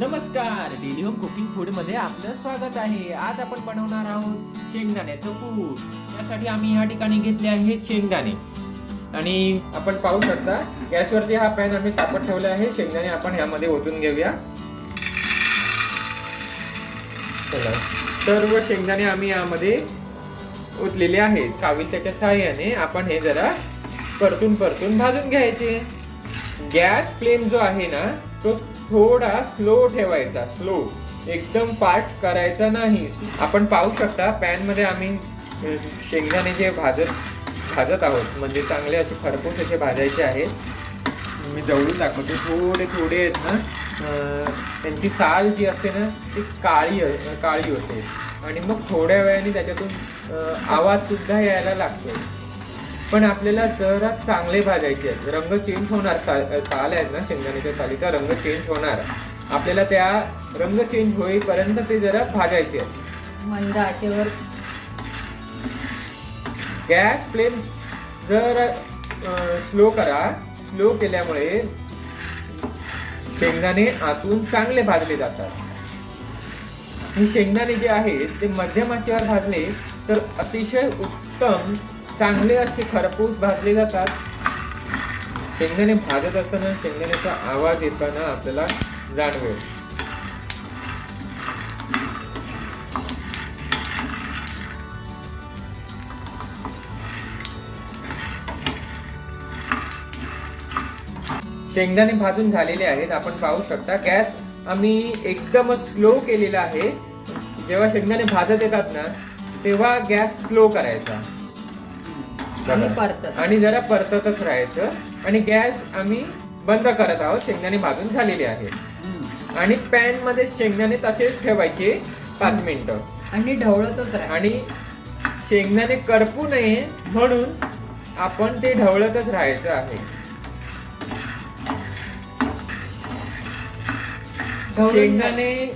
नमस्कार daily home cooking फूडमध्ये आपलं स्वागत आहे. आज आपण बनवणार आहोत शेंगदाण्याचं कूट त्यासाठी आम्ही या ठिकाणी घेतले आहेत शेंगदाणे. आणि आपण पाहू शकता गॅसवरती हा पॅन आम्ही तापत ठेवला आहे. शेंगदाणे आपण यामध्ये ओतून घेऊया. चला. सर्व शेंगदाणे आम्ही यामध्ये ओतलेले आहेत. काविलच्या सहाय्याने आपण हे जरा परतून परतून भाजून घ्यायचे. गॅस फ्लेम जो आहे ना तो थोडा स्लो ठेवायचा स्लो एकदम फास्ट करायचा नाही. आपण पाहू शकता पॅनमध्ये आम्ही शेंगदाणे जे भाजत भाजत आहोत म्हणजे चांगले असे खरपूस असे भाजायचे आहेत. मी जवळून दाखवतो थोडे थोडे आहेत ना. त्यांची साल जी असते ना ती काळी काळी होते. आणि मग थोड्या वेळाने त्याच्यातून आवाजसुद्धा यायला लागतो. पण आपल्याला जरा चांगले भाजायचे आहेत रंग चेंज होणार सा- साल आहेत ना शेंगदाण्याच्या सालीचा रंग चेंज होणार. आपल्याला त्या रंग चेंज होईपर्यंत ते जरा भाजायचे आहेत. मंद आचेवर. गॅस फ्लेम जर स्लो करा. स्लो केल्यामुळे शेंगदाणे आतून चांगले भाजले जातात. हे शेंगदाणे जे आहेत ते मध्यम आचेवर भाजले तर अतिशय उत्तम चांगले असे खरपूस भाजले जातात. शेंगदाणे भाजत असताना शेंगदाण्याचा आवाज येताना आपल्याला जाणवेल. शेंगदाणे भाजून झालेले आहेत. आपण पाहू शकता गॅस आम्ही एकदम स्लो केलेला आहे. जेव्हा शेंगदाणे भाजत येतात ना तेव्हा गॅस स्लो करायचा. आणि. परतत. आणि जरा परततच राहायचं. आणि गॅस आम्ही बंद करत आहोत. शेंगदाणे भाजून झालेले आहेत. आणि पॅनमध्ये शेंगदाणे तसेच ठेवायचे पाच मिनिटं. आणि ढवळतच राहा. आणि शेंगदाणे करपू नये म्हणून आपण ते ढवळतच राहायचं आहे. शेंगदाणे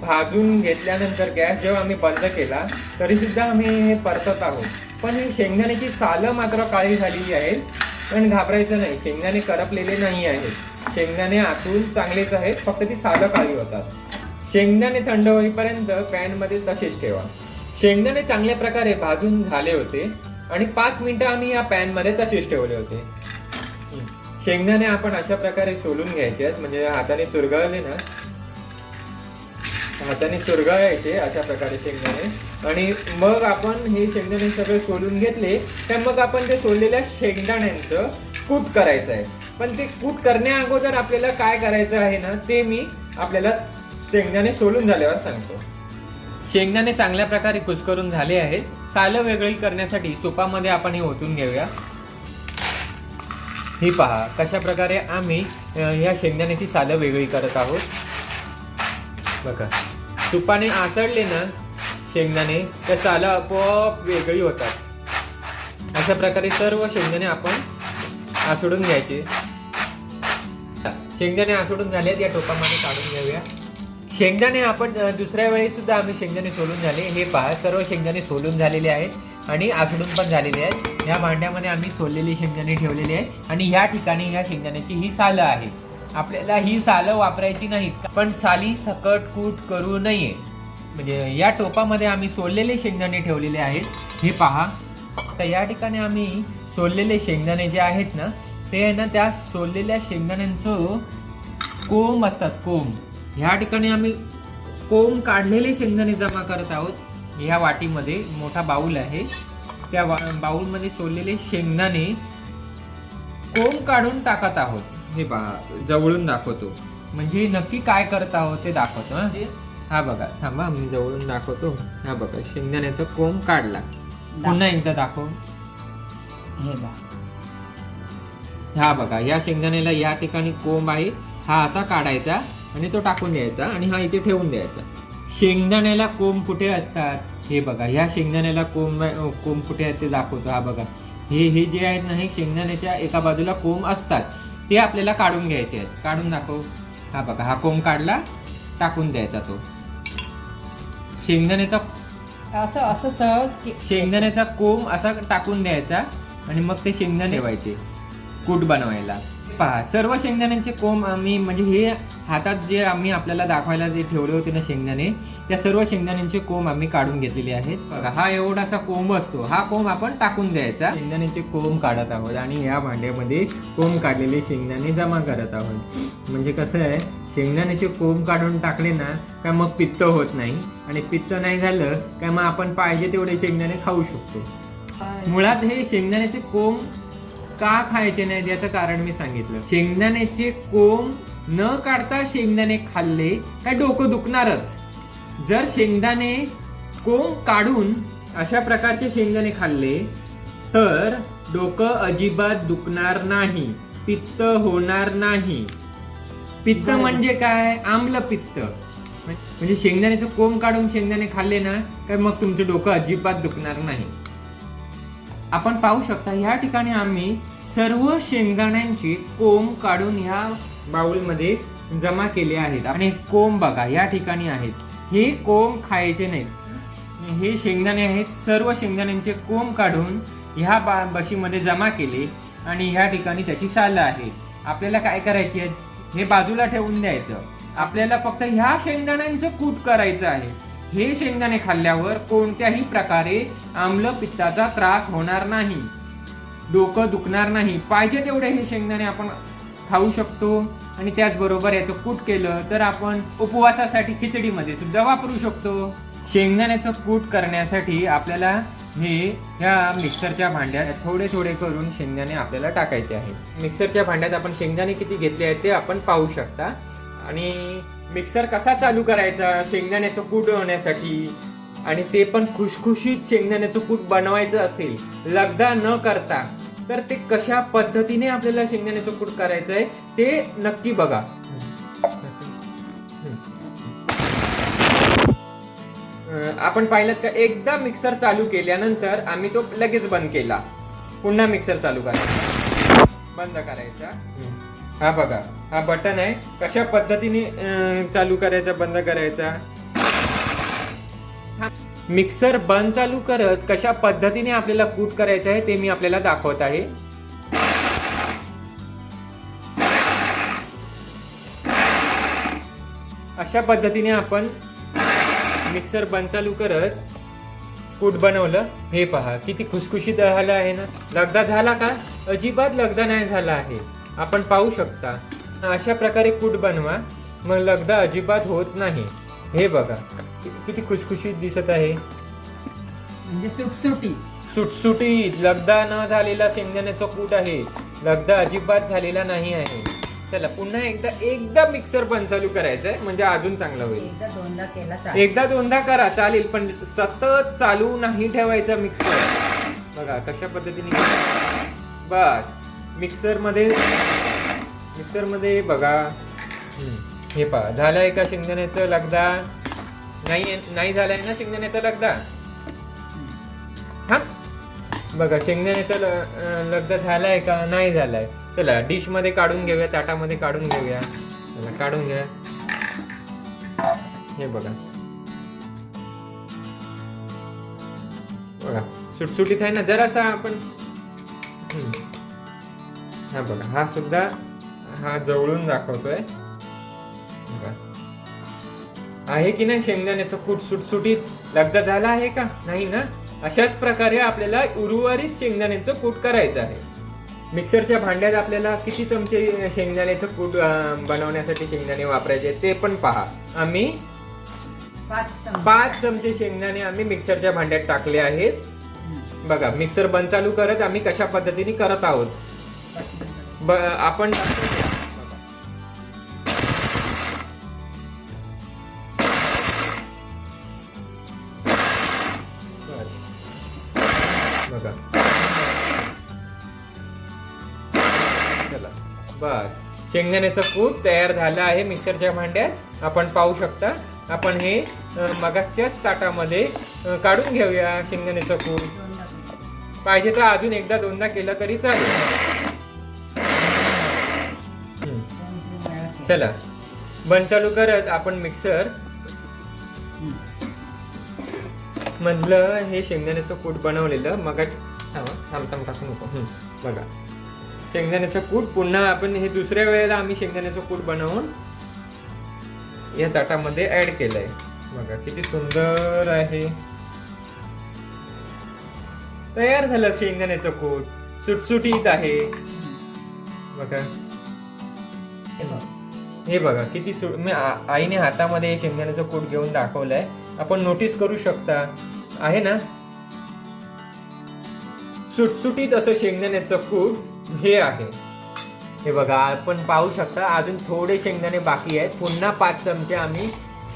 भाजून घेतल्यानंतर गॅस जेव्हा आम्ही बंद केला तरी सुद्धा आम्ही हे परतत आहोत. पण ही शेंगदाण्याची सालं मात्र काळी झालेली आहेत. पण घाबरायचं नाही शेंगदाणे करपलेले नाही आहेत. शेंगदाणे आतून चांगलेच आहेत फक्त ती सालं काळी होतात. शेंगदाणे थंड होईपर्यंत पॅनमध्ये तसेच ठेवा. शेंगदाणे चांगल्या प्रकारे भाजून झाले होते आणि पाच मिनिटं आम्ही या पॅनमध्ये तसेच ठेवले होते. शेंगदाणे आपण अशा प्रकारे सोलून घ्यायचे आहेत म्हणजे हाताने चुरगळले ना हाताने चुरगाळायचे अशा प्रकारे शेंगदाणे. आणि मग आपण हे शेंगदाणे सगळे सोलून घेतले तर मग आपण ते सोललेल्या शेंगदाण्यांचं कूट करायचं आहे. पण ते कूट करण्या अगोदर आपल्याला काय करायचं आहे ना ते मी आपल्याला शेंगदाणे सोलून झाल्यावर सांगतो. शेंगदाणे चांगल्या प्रकारे कुसकरून झाले आहेत. सालं वेगळी करण्यासाठी सुपामध्ये आपण हे ओतून घेऊया. ही पहा कशा प्रकारे आम्ही ह्या शेंगदाण्याची सालं वेगळी करत आहोत. बघा. तुपाने आसळले ना शेंगदाणे तर सालं आपोआप वेगळी होतात. अशा प्रकारे सर्व शेंगदाणे आपण आसडून घ्यायचे. शेंगदाणे आसडून झालेत या टोपामध्ये काढून घेऊया. शेंगदाणे आपण दुसऱ्या वेळी सुद्धा आम्ही शेंगदाणे सोलून झाले. हे पहा सर्व शेंगदाणे सोलून झालेले आहेत आणि आसडून पण झालेले आहेत. ह्या भांड्यामध्ये आम्ही सोललेली शेंगदाणे ठेवलेली आहे आणि ह्या ठिकाणी ह्या शेंगदाण्याची ही सालं आहे आपल्याला ही सालं वापरायची नाहीत पण साली सकट कूट करू नये. म्हणजे या टोपामध्ये आम्ही सोललेले शेंगदाणे ठेवलेले आहेत. हे पहा. तर या ठिकाणी आम्ही सोललेले शेंगदाणे जे आहेत ना ते आहे ना त्या सोललेल्या शेंगदाण्यांचं कोंब असतात कोंब. ह्या ठिकाणी आम्ही कोंब काढलेले शेंगदाणे जमा करत आहोत. ह्या वाटीमध्ये मोठा बाऊल आहे. त्या वा बाऊलमध्ये सोललेले शेंगदाणे कोंब काढून टाकत आहोत. हे पहा जवळून दाखवतो. म्हणजे नक्की काय करत आहोत ते दाखवतो हा? हा बघा थांबा मी जवळून दाखवतो. हा बघा शेंगदाण्याचा कोंब काढला. पुन्हा एकदा दाखव. हे बा हा बघा या शेंगदाण्याला या ठिकाणी कोंब आहे हा असा काढायचा आणि तो टाकून द्यायचा आणि हा इथे ठेवून द्यायचा. शेंगदाण्याला कोंब कुठे असतात? हे बघा ह्या शेंगदाण्याला कोंब कोंब कुठे आहेत ते दाखवतो. हा बघा. हे हे जे आहेत ना हे शेंगदाण्याच्या एका बाजूला कोंब असतात. ते आपल्याला काढून घ्यायचे आहेत. काढून दाखव. हा बघा हा कोंब काढला टाकून द्यायचा तो. शेंगदाण्याचा असं असं सहज शेंगदाण्याचा कोंब असा टाकून द्यायचा आणि मग ते शेंगदाणे ठेवायचे. कूट बनवायला. पहा सर्व शेंगदाण्यांचे कोंब आम्ही म्हणजे हे हातात जे आम्ही आपल्याला दाखवायला जे ठेवले होते ना शेंगदाणे त्या सर्व शेंगदाण्यांचे कोंब आम्ही काढून घेतलेले आहेत. बघा हा एवढासा कोंब असतो. हा कोंब आपण टाकून द्यायचा. शेंगदाण्याचे कोंब काढत आहोत आणि या भांड्यामध्ये कोंब काढलेले शेंगदाणे जमा करत आहोत. म्हणजे कसं आहे शेंगदाण्याचे कोंब काढून टाकले ना का मग पित्त होत नाही. आणि पित्त नाही झालं का मग आपण पाहिजे तेवढे शेंगदाणे खाऊ शकतो. मुळात हे शेंगदाण्याचे कोंब का खायचे नाहीत याचं कारण मी सांगितलं. शेंगदाण्याचे कोंब न काढता शेंगदाणे खाल्ले काय डोकं दुखणारच. जर शेंगदाणे कोंब काढून अशा प्रकारचे शेंगदाणे खाल्ले तर डोकं अजिबात दुखणार नाही पित्त होणार नाही. पित्त. म्हणजे काय? आम्ल पित्त. म्हणजे शेंगदाण्याचं कोंब काढून शेंगदाणे खाल्ले ना काय मग तुमचं डोकं अजिबात दुखणार नाही. आपण पाहू शकता ह्या ठिकाणी आम्ही सर्व शेंगदाण्यांची कोंब काढून ह्या बाउलमध्ये जमा केले आहेत. आणि कोंब बघा या ठिकाणी आहेत. हे कोंब खायचे नाहीत. हे शेंगदाणे आहेत. सर्व शेंगदाण्यांचे कोंब काढून ह्या बा बशीमध्ये जमा केले आणि ह्या ठिकाणी त्याची सालं आहे आपल्याला काय करायची आहे? हे बाजूला ठेवून द्यायचं. आपल्याला फक्त ह्या शेंगदाण्यांचं कूट करायचं आहे. हे शेंगदाणे खाल्ल्यावर कोणत्याही प्रकारे आम्ल पित्ताचा त्रास होणार नाही. डोकं दुखणार नाही. पाहिजे तेवढे हे शेंगदाणे आपण खाऊ शकतो आणि त्याचबरोबर याचं कूट केलं तर आपण उपवासासाठी खिचडीमध्ये सुद्धा वापरू शकतो. शेंगदाण्याचं कूट करण्यासाठी आपल्याला हे ह्या मिक्सरच्या भांड्यात थोडे थोडे करून शेंगदाणे आपल्याला टाकायचे आहे मिक्सरच्या भांड्यात आपण शेंगदाणे किती घेतले आहेत ते आपण पाहू शकता. आणि मिक्सर कसा चालू करायचा शेंगदाण्याचं कूट होण्यासाठी? आणि ते पण खुशखुशीत शेंगदाण्याचं कूट बनवायचं असेल लगदा न करता. तर ते कशा पद्धतीने आपल्याला शेंगदाण्याचं कूट करायचं आहे ते नक्की बघा. आपण पाहिलं का एकदा मिक्सर चालू केल्यानंतर आम्ही तो लगेच बंद केला. पुन्हा मिक्सर चालू करायचा बंद करायचा. हा बघा हा बटन आहे. कशा पद्धतीने चालू करायचा बंद करायचा? हा. मिक्सर बंद चालू करत कशा पद्धतीने आपल्याला कूट करायचं आहे ते मी आपल्याला दाखवत आहे. अशा पद्धतीने आपण मिक्सर बंद चालू करत कूट बनवलं. हे पहा किती खुसखुशीत झालं आहे ना? लगदा झाला का? अजिबात लगदा नाही झाला आहे. आपण पाहू शकता. अशा प्रकारे कूट बनवा. मग लगदा अजिबात होत नाही. हे बघा. किती खुसखुशीत दिसत आहे? म्हणजे सुटसुटी. सुटसुटीत लगदा न झालेला शेंगदाण्याचं कूट आहे. लगदा अजिबात झालेला नाही आहे. चला पुन्हा एकदा एकदा मिक्सर बंद चालू करायचं आहे म्हणजे अजून चांगलं होईल. एकदा दोनदा केला चालेल. एकदा दोनदा करा चालेल पण सतत चालू नाही ठेवायचा मिक्सर बघा कशा पद्धतीने. बस. मिक्सरमध्ये मिक्सरमध्ये बघा. हम्म, हे पहा झालंय का शेंगदाण्याचं लगदा? नाही नाही झालंय ना शेंगदाण्याचा लगदा? हा बघा शेंगदाण्याचा ल- लगदा झालाय का? नाही झालाय. चला डिशमध्ये काढून घेऊया ताटामध्ये काढून घेऊया. चला काढून घ्या. हे बघा. बघा सुटसुटीत आहे ना जरासा आपण. हम्म. हा बघा हा सुद्धा हा जवळून दाखवतोय. आहे की नाही शेंगदाण्याचं कूट सुटसुटीत? लगदा झाला आहे का? नाही ना? अशाच प्रकारे आपल्याला उर्वरित शेंगदाण्याचं कूट करायचं आहे. मिक्सरच्या भांड्यात आपल्याला किती चमचे शेंगदाण्याचं कूट बनवण्यासाठी शेंगदाणे वापरायचे ते पण पहा. आम्ही पाच चमचे. शेंगदाणे आम्ही मिक्सरच्या भांड्यात टाकले आहेत. बघा मिक्सर बंद चालू करत आम्ही कशा पद्धतीने करत आहोत? आपण बघा चला. बस. शेंगदाण्याचं कूट तयार झालं आहे मिक्सरच्या भांड्यात. आपण पाहू शकता. आपण हे मगाच्याच ताटामध्ये काढून घेऊया शेंगदाण्याचं कूट पाहिजे तर अजून एकदा दोनदा केलं तरी चालेल. चला. बंद चालू करत आपण मिक्सर म्हणलं हे शेंगदाण्याचं कूट बनवलेलं. मग थांब थांब टाकू नको. बघा. शेंगदाण्याचं कूट पुन्हा आपण हे दुसऱ्या वेळेला आम्ही शेंगदाण्याचं कूट बनवून या ताटामध्ये ऍड केलंय. बघा किती सुंदर आहे. तयार झालं शेंगदाण्याचं कूट. सुटसुटीत आहे. बघा. हे बघा. किती सु मी आईने हातामध्ये शेंगदाण्याचं कूट घेऊन दाखवलंय. आपण नोटीस करू शकता. आहे ना? सुटसुटीत असं शेंगदाण्याचं कूट हे आहे. हे बघा आपण पाहू शकता अजून थोडे शेंगदाणे बाकी आहेत. पुन्हा पाच चमचे आम्ही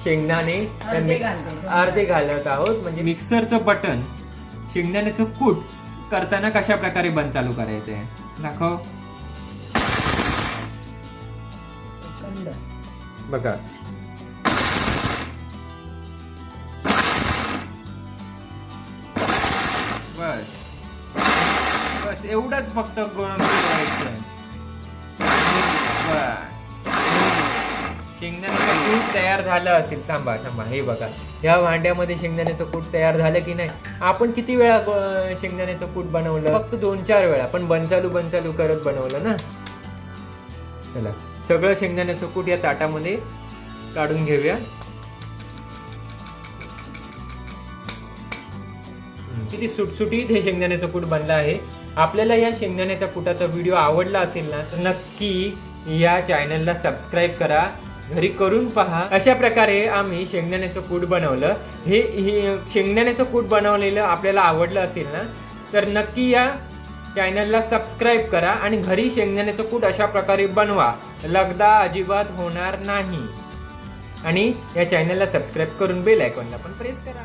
शेंगदाणे अर्धे घालतो. आहोत. म्हणजे मिक्सरचं बटन शेंगदाण्याचं कूट करताना कशा प्रकारे बंद चालू करायचं? आहे दाखव. बघा. बस. बस एवढंच फक्त करायचं शेंगदाण्याचं कूट तयार झालं असेल. थांबा थांबा. हे बघा. या भांड्यामध्ये शेंगदाण्याचं कूट तयार झालं की नाही? आपण किती वेळा शेंगदाण्याचं कूट बनवलं? फक्त दोन चार वेळा. पण बनचालू बनचालू करत बनवलं ना? चला. सगळं शेंगदाण्याचं कूट या ताटामध्ये काढून घेऊया. किती सुटसुटीत हे शेंगदाण्याचं कूट बनलं आहे. आपल्याला या शेंगदाण्याच्या कुटाचा व्हिडिओ आवडला असेल ना तर नक्की या चॅनलला सबस्क्राईब करा. घरी करून पहा. अशा प्रकारे आम्ही शेंगदाण्याचं कूट बनवलं. हे हे शेंगदाण्याचं कूट बनवलेलं आपल्याला आवडलं असेल ना तर नक्की या चॅनलला सबस्क्राईब करा आणि घरी शेंगदाण्याचं कूट अशा प्रकारे बनवा. लगदा अजिबात होणार नाही. आणि या चॅनलला सबस्क्राईब करून बेल आयकॉनला पण प्रेस करा.